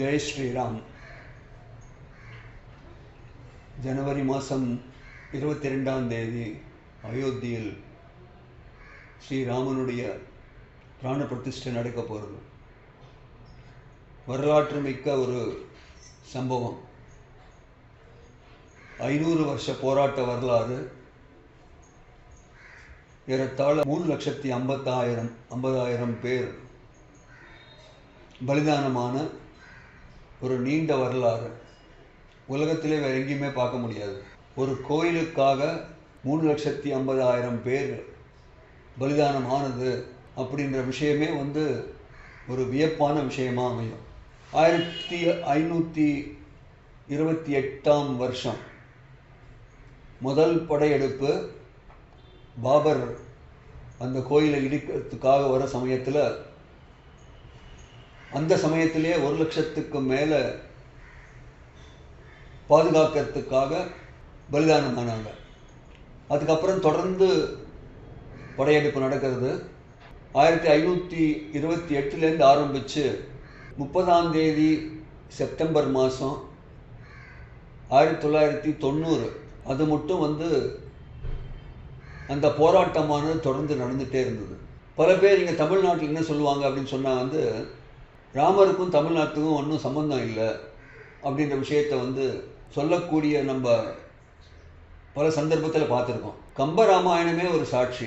ஜெய் ஸ்ரீராம் ஜனவரி மாதம் இருபத்தி ரெண்டாம் தேதி அயோத்தியில் ஸ்ரீராமனுடைய பிராண பிரதிஷ்டை நடக்க போகிறது. வரலாற்று மிக்க ஒரு சம்பவம். ஐநூறு வருஷ போராட்ட வரலாறு. ஏறத்தாழ மூணு லட்சத்தி ஐம்பத்தாயிரம் ஐம்பதாயிரம் பேர் பலிதானமான ஒரு நீண்ட வரலாறு. உலகத்திலே வேறு எங்கேயுமே பார்க்க முடியாது. ஒரு கோயிலுக்காக மூணு லட்சத்தி ஐம்பதாயிரம் பேர் பலிதானம் ஆனது அப்படின்ற விஷயமே வந்து ஒரு வியப்பான விஷயமா அமையும். ஆயிரத்தி ஐநூற்றி இருபத்தி எட்டாம் வருஷம் முதல் படையெடுப்பு பாபர் அந்த கோயிலை இடிக்கிறதுக்காக வர சமயத்தில் அந்த சமயத்திலே ஒரு லட்சத்துக்கு மேலே பாதுகாக்கிறதுக்காக பலிதானமானாங்க. அதுக்கப்புறம் தொடர்ந்து படையெடுப்பு நடக்கிறது. ஆயிரத்தி ஐநூற்றி இருபத்தி எட்டுலேருந்து ஆரம்பித்து முப்பதாம் தேதி செப்டம்பர் மாதம் ஆயிரத்தி தொள்ளாயிரத்தி தொண்ணூறு. அது மட்டும் வந்து அந்த போராட்டமானது தொடர்ந்து நடந்துகிட்டே இருந்தது. பல பேர் இங்கே தமிழ்நாட்டில் என்ன சொல்லுவாங்க அப்படின்னு சொன்னால் வந்து ராமருக்கும் தமிழ்நாட்டுக்கும் ஒன்றும் சம்மந்தம் இல்லை அப்படின்ற விஷயத்தை வந்து சொல்லக்கூடிய நம்ம பல சந்தர்ப்பத்தில் பார்த்துருக்கோம். கம்ப ராமாயணமே ஒரு சாட்சி.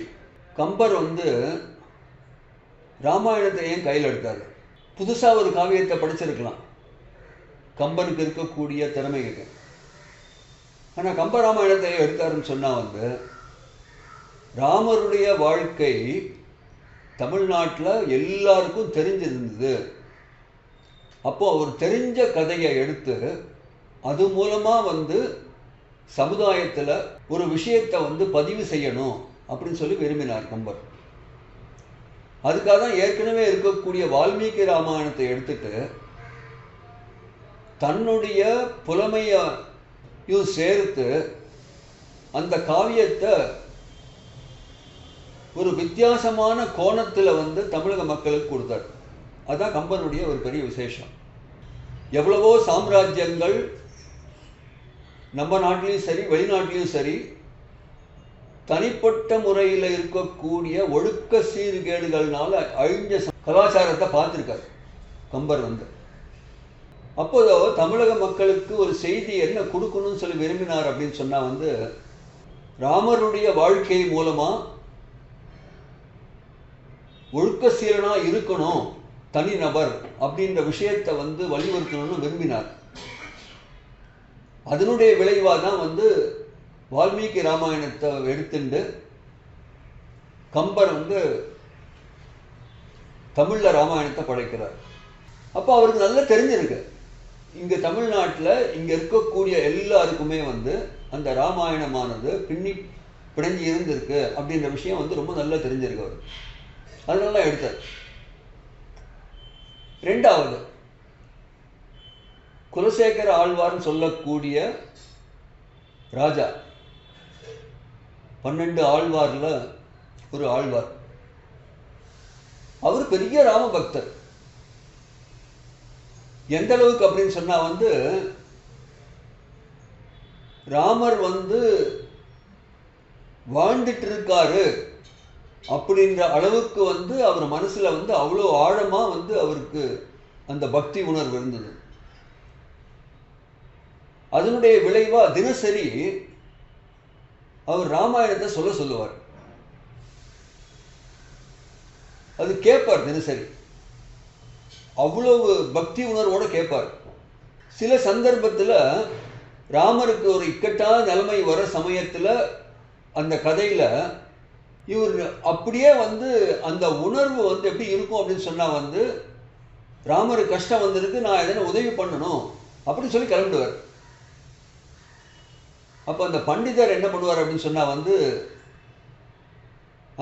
கம்பர் வந்து ராமாயணத்தை ஏன் கையில் எடுத்தார்? புதுசாக ஒரு காவியத்தை படிச்சிருக்கலாம். கம்பனுக்கு இருக்கக்கூடிய திறமை இருக்கு ஆனால் கம்ப ராமாயணத்தை எடுத்தாருன்னு சொன்னால் வந்து ராமருடைய வாழ்க்கை தமிழ்நாட்டில் எல்லாருக்கும் தெரிஞ்சிருந்தது. அப்போது அவர் தெரிஞ்ச கதையை எடுத்து அது மூலமாக வந்து சமுதாயத்தில் ஒரு விஷயத்தை வந்து பதிவு செய்யணும் அப்படின்னு சொல்லி விரும்பினார் கம்பர். அதுக்காக தான் ஏற்கனவே இருக்கக்கூடிய வால்மீகி ராமாயணத்தை எடுத்துட்டு தன்னுடைய புலமையும் சேர்த்து அந்த காவியத்தை ஒரு வித்தியாசமான கோணத்தில் வந்து தமிழக மக்களுக்கு கொடுத்தார். அதுதான் கம்பனுடைய ஒரு பெரிய விசேஷம். எவ்வளவோ சாம்ராஜ்யங்கள் நம்ம நாட்டிலையும் சரி வெளிநாட்டிலையும் சரி தனிப்பட்ட முறையில் இருக்கக்கூடிய ஒழுக்க சீர்கேடுகள்னால அழிஞ்ச கலாச்சாரத்தை பார்த்துருக்காரு கம்பர் வந்து. அப்போதோ தமிழக மக்களுக்கு ஒரு செய்தி என்ன கொடுக்கணும்னு சொல்லி விரும்பினார் அப்படின்னு சொன்னால் வந்து ராமருடைய வாழ்க்கை மூலமாக ஒழுக்க சீரனாக இருக்கணும். தனிநபர் அப்படின்ற விஷயத்தை வந்து வலியுறுத்தணும்னு விரும்பினார். அதனுடைய விளைவாக தான் வந்து வால்மீகி ராமாயணத்தை எடுத்துண்டு கம்பர் வந்து தமிழில் ராமாயணத்தை படைக்கிறார். அப்போ அவருக்கு நல்லா தெரிஞ்சிருக்கு. இங்கே தமிழ்நாட்டில் இங்கே இருக்கக்கூடிய எல்லாருக்குமே வந்து அந்த ராமாயணமானது பின்னி பிணைஞ்சு இருந்திருக்கு அப்படின்ற விஷயம் வந்து ரொம்ப நல்லா தெரிஞ்சிருக்கு அவர் அதனால எடுத்தார். ரெண்டாவது குலசேகர ஆழ்வார்னு சொல்லக்கூடிய ராஜா. பன்னெண்டு ஆழ்வாரில் ஒரு ஆழ்வார். அவர் பெரிய ராம பக்தர் எந்த அளவுக்கு அப்படின்னு சொன்னா வந்து ராமர் வந்து வாழ்ந்துட்டு இருக்காரு. அப்படின்ற அளவுக்கு வந்து அவர் மனசில் வந்து அவ்வளோ ஆழமாக வந்து அவருக்கு அந்த பக்தி உணர்வு இருந்தது. அதனுடைய விளைவாக தினசரி அவர் ராமாயணத்தை சொல்ல சொல்லுவார். அது கேட்பார் தினசரி. அவ்வளவு பக்தி உணர்வோடு கேட்பார். சில சந்தர்ப்பத்தில் ராமருக்கு ஒரு இக்கட்டான நிலைமை வர சமயத்தில் அந்த கதையில் இவர் அப்படியே வந்து அந்த உணர்வு வந்து எப்படி இருக்கும் அப்படின்னு சொன்னால் வந்து ராமருக்கு கஷ்டம் வந்திருக்கு நான் எதனா உதவி பண்ணணும் அப்படின்னு சொல்லி கிளம்பிடுவார். அப்போ அந்த பண்டிதர் என்ன பண்ணுவார் அப்படின்னு சொன்னால் வந்து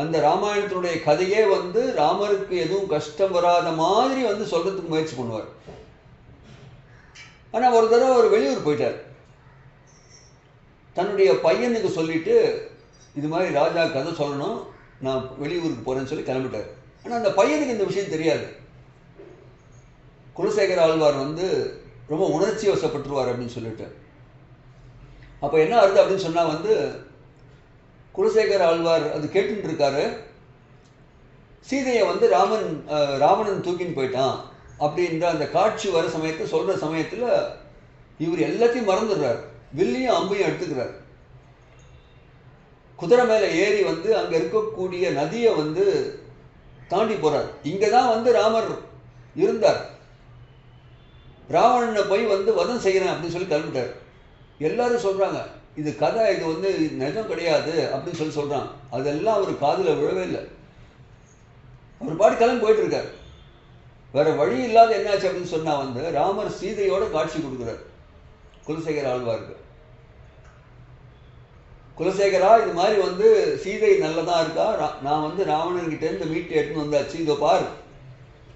அந்த ராமாயணத்தினுடைய கதையே வந்து ராமருக்கு எதுவும் கஷ்டம் வராத மாதிரி வந்து சொல்கிறதுக்கு முயற்சி பண்ணுவார். ஆனால் ஒரு தடவை அவர் வெளியூர் போயிட்டார். தன்னுடைய பையனுக்கு சொல்லிட்டு இது மாதிரி ராஜா கதை சொல்லணும். நான் வெளியூருக்கு போகிறேன்னு சொல்லி கிளம்பிட்டார். ஆனால் அந்த பையனுக்கு இந்த விஷயம் தெரியாது. குலசேகர ஆழ்வார் வந்து ரொம்ப உணர்ச்சி வசப்பட்டுருவார் அப்படின்னு சொல்லிட்டு. அப்போ என்ன ஆகுது அப்படின்னு சொன்னால் வந்து குலசேகர ஆழ்வார் அது கேட்டுட்டு இருக்காரு சீதையை வந்து ராமன் ராவணன் தூக்கின்னு போயிட்டான் அப்படின்ற அந்த காட்சி வர சமயத்தை சொல்கிற சமயத்தில் இவர் எல்லாத்தையும் மறந்துடுறார். வில்லையும் அம்பையும் எடுத்துக்கிறார். குதிரை மேலே ஏறி வந்து அங்கே இருக்கக்கூடிய நதியை வந்து தாண்டி போகிறார் இங்கே தான் வந்து ராமர் இருந்தார். ராவணனை போய் வந்து வதம் செய்கிறேன் அப்படின்னு சொல்லி கிளம்பிட்டார். எல்லாரும் சொல்கிறாங்க இது கதை இது வந்து நிஜம் கிடையாது அப்படின்னு சொல்லி சொல்கிறாங்க அதெல்லாம் அவர் காதில் விழவே இல்லை. அவர் பாட்டு கிளம்பி போயிட்டுருக்கார் வேறு வழி இல்லாத என்னாச்சு அப்படின்னு சொன்னால் வந்து ராமர் சீதையோட காட்சி கொடுக்குறார். குலசேகர் ஆழ்வாருக்கு. குலசேகரா இது மாதிரி வந்து சீதை நல்லதாக இருக்கா? ரா- நான் வந்து ராவணன்கிட்டேருந்து மீட்டு எடுத்துன்னு வந்தாச்சு. இதோ பார்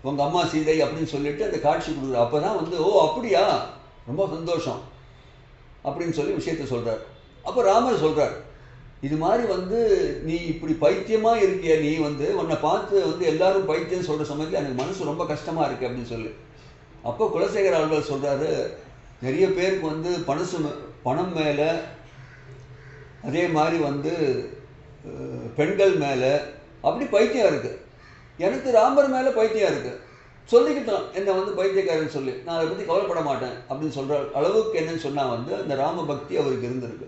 உங்கள் அம்மா சீதை அப்படின்னு சொல்லிட்டு அந்த காட்சி கொடுக்குறேன் அப்போ தான் வந்து ஓ அப்படியா? ரொம்ப சந்தோஷம் அப்படின்னு சொல்லி விஷயத்த சொல்கிறார் அப்போ ராமர் சொல்கிறார் இது மாதிரி வந்து நீ இப்படி பைத்தியமாக இருக்கிய நீ வந்து உன்னை பார்த்து வந்து எல்லாரும் பைத்தியம் சொல்கிற சமயத்தில் எனக்கு மனசு ரொம்ப கஷ்டமாக இருக்குது அப்படின்னு சொல்லி. அப்போ குலசேகர ஆழ்வார் சொல்கிறாரு நிறைய பேருக்கு வந்து பணசு மே- பணம் மேலே அதே மாதிரி வந்து பெண்கள் மேலே அப்படி பைத்தியம் இருக்குது எனக்கு ராமர் மேலே பைத்தியம் இருக்குது சொல்லிக்கிட்டோம் என்னை வந்து பைத்தியக்காரன் சொல்லி நான் அதை பற்றி கவலைப்பட மாட்டேன் அப்படின்னு சொல்கிற அளவுக்கு என்னன்னு சொன்னால் வந்து அந்த ராம பக்தி அவருக்கு இருந்திருக்கு.